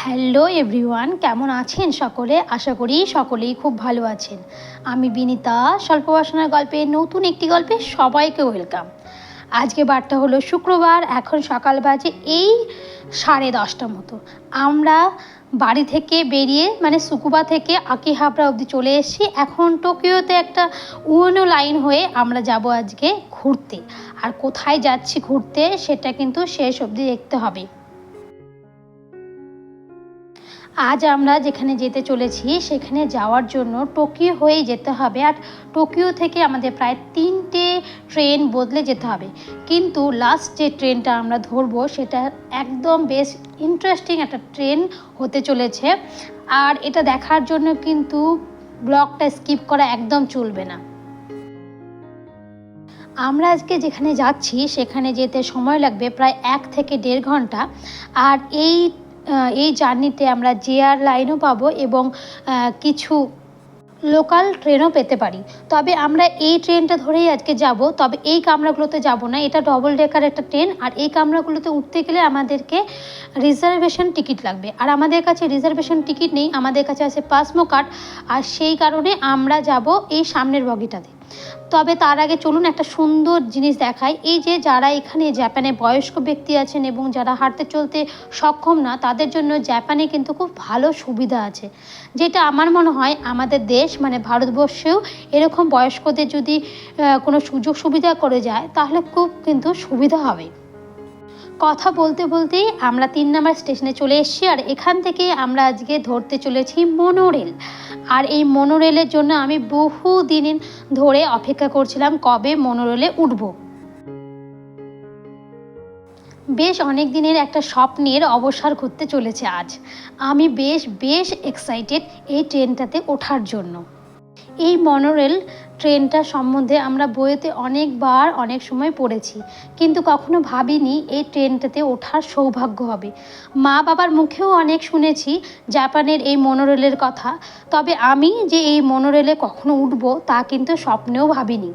Hello everyone কেমন আছেন সকলে? আশা করি সকলেই খুব ভালো আছেন। আমি বিনিতা স্বল্প বাসনার গল্পে নতুন একটি গল্পে সবাইকে ওয়েলকাম আজকে বারটা হলো শুক্রবার, এখন সকাল বাজে এই সাড়ে দশটা মতো। আমরা বাড়ি থেকে বেরিয়ে মানে সুকুবা থেকে আকিহাবড়া অবধি চলে এসেছি। এখন টোকিওতে একটা উয়নো লাইন হয়ে আমরা যাব আজকে ঘুরতে। আর কোথায় যাচ্ছি ঘুরতে, সেটা কিন্তু শেষ অবধি দেখতে হবে। আজ আমরা যেখানে যেতে চলেছি, সেখানে যাওয়ার জন্য টোকিও হয়েই যেতে হবে। আর টোকিও থেকে আমাদের প্রায় তিনটে ট্রেন বদলে যেতে হবে। কিন্তু লাস্ট যে ট্রেনটা আমরা ধরবো, সেটা একদম বেশ ইন্টারেস্টিং একটা ট্রেন হতে চলেছে। আর এটা দেখার জন্য কিন্তু ব্লগটা স্কিপ করা একদম চলবে না। আমরা আজকে যেখানে যাচ্ছি, সেখানে যেতে সময় লাগবে প্রায় এক থেকে দেড় ঘণ্টা। আর এই এই জার্নিতে আমরা জেআর লাইনও পাবো এবং কিছু লোকাল ট্রেনও পেতে পারি। তবে আমরা এই ট্রেনটা ধরেই আজকে যাব। তবে এই কামরাগুলোতে যাব না। এটা ডবল ডেকার একটা ট্রেন আর এই কামরাগুলোতে উঠতে গেলে আমাদেরকে রিজার্ভেশন টিকিট লাগবে। আর আমাদের কাছে রিজার্ভেশন টিকিট নেই। আমাদের কাছে আছে পাসমো কার্ড আর সেই কারণে আমরা যাব এই সামনের বগিটাতে। তবে তার আগে চলুন একটা সুন্দর জিনিস দেখাই। এই যে যারা এখানে জাপানে বয়স্ক ব্যক্তি আছেন এবং যারা হাঁটতে চলতে সক্ষম না, তাদের জন্য জাপানে কিন্তু খুব ভালো সুবিধা আছে। যেটা আমার মনে হয় আমাদের দেশ মানে ভারতবর্ষেও এরকম বয়স্কদের যদি কোনো সুযোগ সুবিধা করে যায়, তাহলে খুব কিন্তু সুবিধা হবে। কথা বলতে বলতেই আমরা তিন নম্বর স্টেশনে চলে এসেছি আর এখান থেকে আমরা আজকে ধরতে চলেছি মনোরেল। আর এই মনোরেলের জন্য আমি বহু দিন ধরে অপেক্ষা করছিলাম কবে মনোরেলে উঠব। বেশ অনেক দিনের একটা স্বপ্নের অবসর ঘটতে চলেছে আজ। আমি বেশ বেশ এক্সাইটেড এই ট্রেনটাতে ওঠার জন্য। এই মনোরেল ট্রেনটা সম্বন্ধে আমরা বইয়েতে অনেকবার অনেক সময় পড়েছি। কিন্তু কখনো ভাবিনি এই ট্রেনটাতে ওঠার সৌভাগ্য হবে। মা বাবার মুখেও অনেক শুনেছি জাপানের এই মনোরেলের কথা। তবে আমি যে এই মনোরেলে কখনো উঠবো তা কিন্তু স্বপ্নেও ভাবিনি।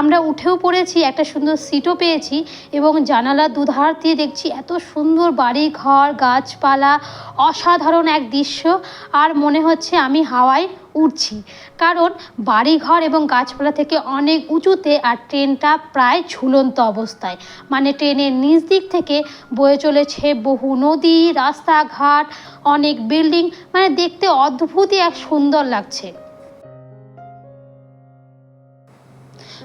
আমরা উঠেও পড়েছি, একটা সুন্দর সিটও পেয়েছি এবং জানালার দুধার দিয়ে দেখছি এত সুন্দর বাড়ি ঘর গাছপালা, অসাধারণ এক দৃশ্য। আর মনে হচ্ছে আমি হাওয়ায় উঠছি কারণ বাড়িঘর এবং গাছপালা থেকে অনেক উঁচুতে আর ট্রেনটা প্রায় ঝুলন্ত অবস্থায়। মানে ট্রেনের নিচ দিক থেকে বয়ে চলেছে বহু নদী, রাস্তাঘাট, অনেক বিল্ডিং। মানে দেখতে অদ্ভুতই এক সুন্দর লাগছে।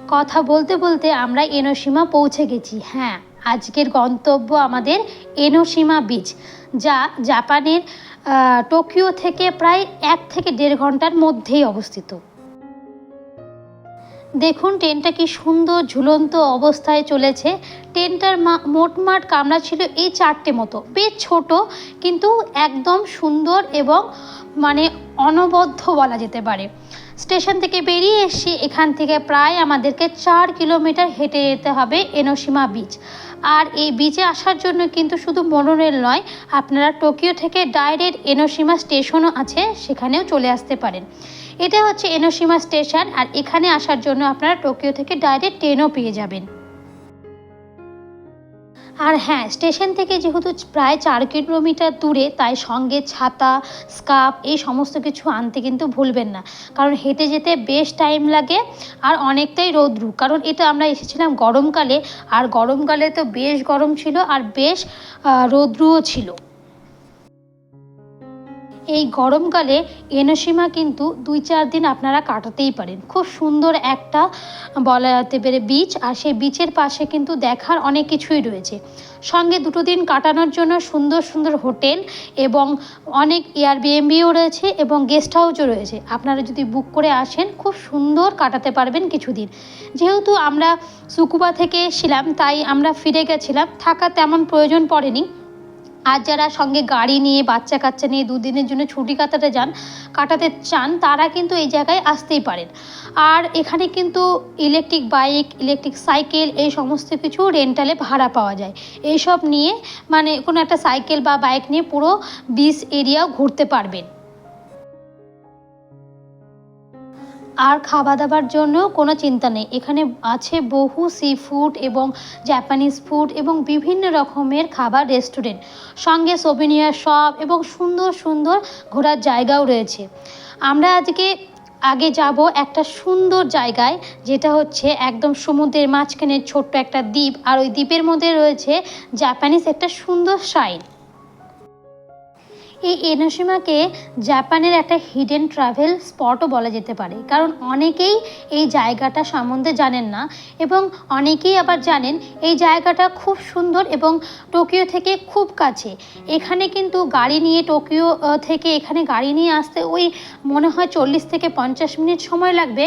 কথা বলতে বলতে আমরা এনোসীমা পৌঁছে গেছি। হ্যাঁ আজকের গন্তব্য আমাদের এনোসীমা বিচ যা জাপানের টোকিও থেকে প্রায় এক থেকে দেড় ঘণ্টার মধ্যেই অবস্থিত। দেখুন, ট্রেনটা কি সুন্দর ঝুলন্ত অবস্থায় চলেছে। ট্রেনটার মোটমাট কামরা ছিল এই চারটে মতো। বেশ ছোট, কিন্তু একদম সুন্দর এবং মানে অনবদ্য বলা যেতে পারে। স্টেশন থেকে বেরিয়ে এসে এখান থেকে প্রায় আমাদেরকে চার কিলোমিটার হেঁটে যেতে হবে এনোসীমা বিচ আর এই বিচে আসার জন্য কিন্তু শুধু মনোরেল নয়, আপনারা টোকিও থেকে ডাইরেক্ট এনোসীমা স্টেশনও আছে, সেখানেও চলে আসতে পারেন। এটা হচ্ছে এনোসীমা স্টেশন আর এখানে আসার জন্য আপনারা টোকিও থেকে ডাইরেক্ট ট্রেনও পেয়ে যাবেন। আর হ্যাঁ স্টেশন থেকে যেহেতু প্রায় চার কিলোমিটার দূরে, তাই সঙ্গে ছাতা, স্কার্ফ এই সমস্ত কিছু আনতে কিন্তু ভুলবেন না। কারণ হেঁটে যেতে বেশ টাইম লাগে আর অনেকটাই রৌদ্রু। কারণ এটা আমরা এসেছিলাম গরমকালে, আর গরমকালে তো বেশ গরম ছিল আর বেশ রৌদ্রুও ছিল। এই গরমকালে এনোসীমা কিন্তু দুই চার দিন আপনারা কাটাতেই পারেন। খুব সুন্দর একটা বলা যেতে পারে বিচ আর সেই বিচের পাশে কিন্তু দেখার অনেক কিছুই রয়েছে। সঙ্গে দুটো দিন কাটানোর জন্য সুন্দর সুন্দর হোটেল এবং অনেক এয়ারবিএমবিও রয়েছে এবং গেস্ট হাউসও রয়েছে। আপনারা যদি বুক করে আসেন, খুব সুন্দর কাটাতে পারবেন কিছুদিন। যেহেতু আমরা সুকুবা থেকে এসেছিলাম, তাই আমরা ফিরে গেছিলাম থাকা তেমন প্রয়োজন পড়েনি। আর যারা সঙ্গে গাড়ি নিয়ে বাচ্চা কাচ্চা নিয়ে দুদিনের জন্য ছুটি কাটাতে যান, কাটাতে চান, তারা কিন্তু এই জায়গায় আসতেই পারেন। আর এখানে কিন্তু ইলেকট্রিক বাইক, ইলেকট্রিক সাইকেল এই সমস্ত কিছু রেন্টালে ভাড়া পাওয়া যায়। এইসব নিয়ে মানে কোনো একটা সাইকেল বা বাইক নিয়ে পুরো বিচ এরিয়া ঘুরতে পারবেন। আর খাওয়া দাবার জন্য কোনো চিন্তা নেই। এখানে আছে বহু সি ফুড এবং জাপানিজ ফুড এবং বিভিন্ন রকমের খাবার রেস্টুরেন্ট সঙ্গে সোভিনিয়ার শপ এবং সুন্দর সুন্দর ঘোরার জায়গাও রয়েছে। আমরা আজকে, আগে যাব একটা সুন্দর জায়গায়, যেটা হচ্ছে একদম সমুদ্রের মাঝখানে ছোট্ট একটা দ্বীপ। আর ওই দ্বীপের মধ্যে রয়েছে জাপানিজ একটা সুন্দর সাইন এই এনোসীমাকে জাপানের একটা হিডেন ট্রাভেল স্পটও বলা যেতে পারে। কারণ অনেকেই এই জায়গাটা সম্বন্ধে জানেন না এবং অনেকেই আবার জানেন এই জায়গাটা খুব সুন্দর এবং টোকিও থেকে খুব কাছে। এখানে কিন্তু গাড়ি নিয়ে টোকিও থেকে এখানে গাড়ি নিয়ে আসতে ওই মনে হয় চল্লিশ থেকে পঞ্চাশ মিনিট সময় লাগবে।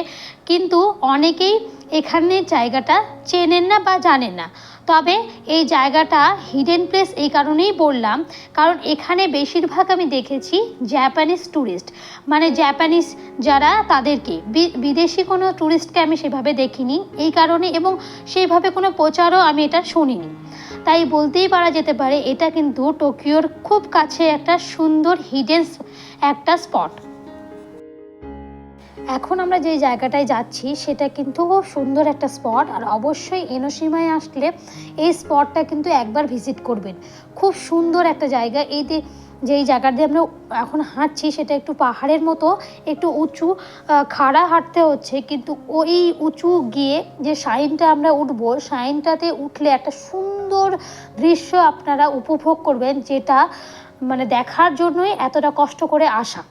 কিন্তু অনেকেই এখানে জায়গাটা চেনেন না বা জানেন না। তবে এই জায়গাটা হিডেন প্লেস এই কারণেই বললাম, কারণ এখানে বেশিরভাগ আমি দেখেছি জাপানিজ ট্যুরিস্ট মানে জাপানিজ যারা তাদেরকে বিদেশি কোনো ট্যুরিস্টকে আমি সেভাবে দেখিনি এই কারণে এবং সেইভাবে কোনো প্রচারও আমি এটা শুনিনি। তাই বলতেই পারা যেতে পারে, এটা কিন্তু টোকিওর খুব কাছে একটা সুন্দর হিডেন একটা স্পট এখন আমরা যে জায়গাটায় যাচ্ছি, সেটা কিন্তু খুব সুন্দর একটা স্পট। আর অবশ্যই এনোসীমায় আসলে এই স্পটটা কিন্তু একবার ভিজিট করবেন। খুব সুন্দর একটা জায়গা। এই যে, যেই জায়গা দিয়ে আমরা এখন হাঁটছি, সেটা একটু পাহাড়ের মতো, একটু উঁচু খাড়া হাঁটতে হচ্ছে। কিন্তু ওই উঁচু গিয়ে যে সাইনটা আমরা উঠবো, সাইনটাতে উঠলে একটা সুন্দর দৃশ্য আপনারা উপভোগ করবেন, যেটা মানে দেখার জন্যই এতটা কষ্ট করে আসা।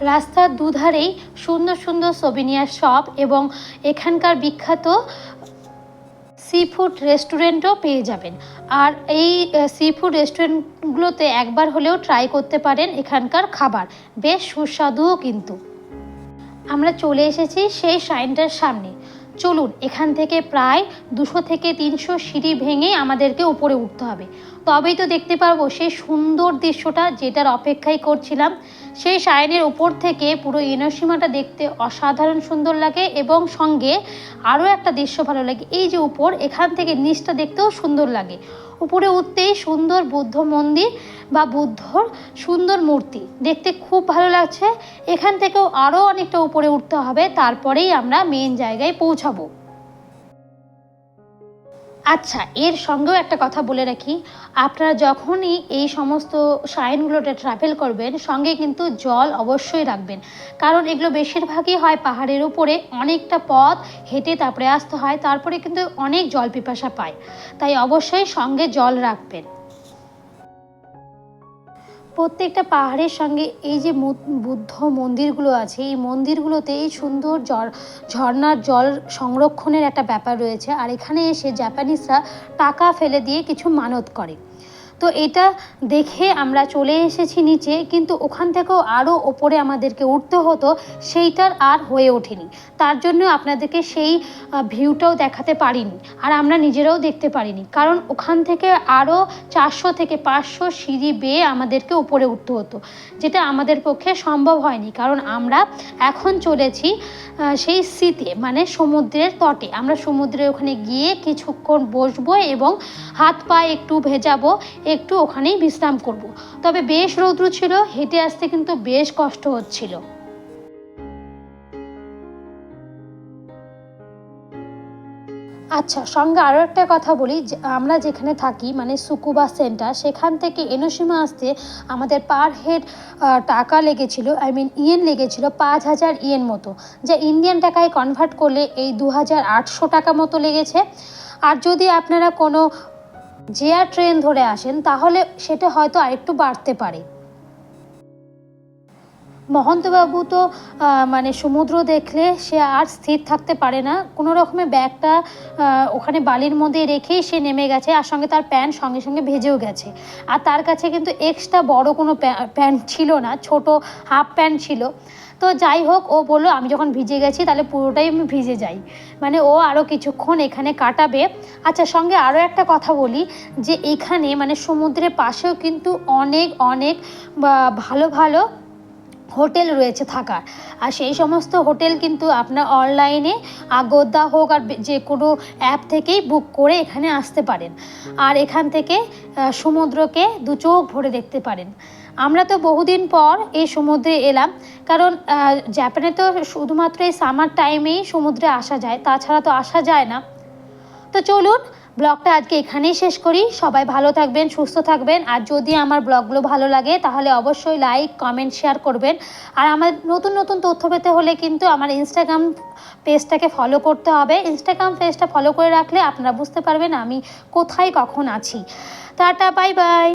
রাস্তার দুধারেই সুন্দর সুন্দর সোভিনিয়ার শপ এবং এখানকার বিখ্যাত সি ফুড রেস্টুরেন্টও পেয়ে যাবেন। আর এই সি ফুড রেস্টুরেন্টগুলোতে একবার হলেও ট্রাই করতে পারেন এখানকার খাবার। বেশ সুস্বাদুও কিন্তু। আমরা চলে এসেছি সেই সাইনটার সামনে। চলুন, এখান থেকে প্রায় দুশো থেকে তিনশো সিঁড়ি ভেঙে আমাদেরকে উপরে উঠতে হবে। তবেই তো দেখতে পারব সেই সুন্দর দৃশ্যটা যেটার অপেক্ষাই করছিলাম। সেই সাইনের উপর থেকে পুরো ইনোসীমাটা দেখতে অসাধারণ সুন্দর লাগে এবং সঙ্গে আরও একটা দৃশ্য ভালো লাগে। এই যে উপর, এখান থেকে নিচটা দেখতেও সুন্দর লাগে। উপরে উঠতেই সুন্দর বুদ্ধ মন্দির বা বুদ্ধর সুন্দর মূর্তি। দেখতে খুব ভালো লাগছে। এখান থেকেও আরও অনেকটা উপরে উঠতে হবে, তারপরেই আমরা মেন জায়গায় পৌঁছাবো। আচ্ছা এর সঙ্গেও একটা কথা বলে রাখি। আপনারা যখনই এই সমস্ত সাইনগুলোতে ট্রাভেল করবেন, সঙ্গে কিন্তু জল অবশ্যই রাখবেন। কারণ এগুলো বেশিরভাগই হয় পাহাড়ের উপরে, অনেকটা পথ হেঁটে তারপরে আসতে হয়, তারপরে কিন্তু অনেক জল পিপাসা পায়। তাই অবশ্যই সঙ্গে জল রাখবেন। প্রত্যেকটা পাহাড়ের সঙ্গে এই যে বুদ্ধ মন্দিরগুলো আছে, এই মন্দিরগুলোতে এই সুন্দর জল ঝর্নার জল সংরক্ষণের একটা ব্যাপার রয়েছে। আর এখানে এসে জাপানিজরা টাকা ফেলে দিয়ে কিছু মানত করে। তো এটা দেখে আমরা চলে এসেছি নিচে, কিন্তু ওখান থেকেও আরও ওপরে আমাদেরকে উঠতে হতো, সেইটার আর হয়ে ওঠেনি। তার জন্য আপনাদেরকে সেই ভিউটাও দেখাতে পারিনি, আর আমরা নিজেরাও দেখতে পারিনি। কারণ ওখান থেকে আরও চারশো থেকে পাঁচশো সিঁড়ি বেয়ে আমাদেরকে উপরে উঠতে হতো, যেটা আমাদের পক্ষে সম্ভব হয়নি। কারণ আমরা এখন চলেছি সেই শীতে মানে সমুদ্রের তটে। আমরা সমুদ্রের ওখানে গিয়ে কিছুক্ষণ বসবো এবং হাত পা একটু ভেজাবো একটু ওখানেই বিশ্রাম করব। তবে বেশ রৌদ্র ছিল, হেঁটে আসতে কিন্তু বেশ কষ্ট হচ্ছিল। আচ্ছা সঙ্গে আরও একটা কথা বলি, যে আমরা যেখানে থাকি মানে সুকুবা সেন্টার, সেখান থেকে এনোসীমা আসতে আমাদের পার হেড টাকা লেগেছিল, আই মিন ইয়েন লেগেছিল পাঁচ হাজার ইয়েন মতো। যা ইন্ডিয়ান টাকায় কনভার্ট করলে এই দু হাজার আটশো টাকা মতো লেগেছে। আর যদি আপনারা কোনো জেয়ার ট্রেন ধরে আসেন তাহলে সেটা হয়তো আরেকটু বাড়তে পারে। মহন্তবাবু তো মানে সমুদ্র দেখলে সে আর স্থির থাকতে পারে না। কোনো রকমের ব্যাগটা ওখানে বালির মধ্যে রেখেই সে নেমে গেছে আর সঙ্গে তার প্যান্ট সঙ্গে সঙ্গে ভেজেও গেছে। আর তার কাছে কিন্তু এক্সট্রা বড় কোনো প্যান্ট ছিল না, ছোট হাফ প্যান্ট ছিল। তো যাই হোক, ও বলল, আমি যখন ভিজে গেছি তাহলে পুরোটাই আমি ভিজে যাই। মানে ও আরও কিছুক্ষণ এখানে কাটাবে। আচ্ছা সঙ্গে আরও একটা কথা বলি, যে এখানে মানে সমুদ্রের পাশেও কিন্তু অনেক অনেক ভালো ভালো হোটেল রয়েছে থাকার। আর সেই সমস্ত হোটেল কিন্তু আপনার অনলাইনে আগোদা হোক আর যে কোনো অ্যাপ থেকেই বুক করে এখানে আসতে পারেন। আর এখান থেকে সমুদ্রকে দু চোখ ভরে দেখতে পারেন। আমরা তো বহুদিন পর এই সমুদ্রে এলাম, কারণ জাপানে তো শুধুমাত্র এই সামার টাইমেই সমুদ্রে আসা যায়, তাছাড়া তো আসা যায় না। তো চলুন, ব্লগটা আজকে এখানেই শেষ করি। সবাই ভালো থাকবেন, সুস্থ থাকবেন। আর যদি আমার ব্লগগুলো ভালো লাগে, তাহলে অবশ্যই লাইক কমেন্ট শেয়ার করবেন। আর আমার নতুন নতুন তথ্য পেতে হলে কিন্তু আমার ইনস্টাগ্রাম পেজটাকে ফলো করতে হবে। ইনস্টাগ্রাম পেজটা ফলো করে রাখলে আপনারা বুঝতে পারবেন আমি কোথায় কখন আছি। Tata bye bye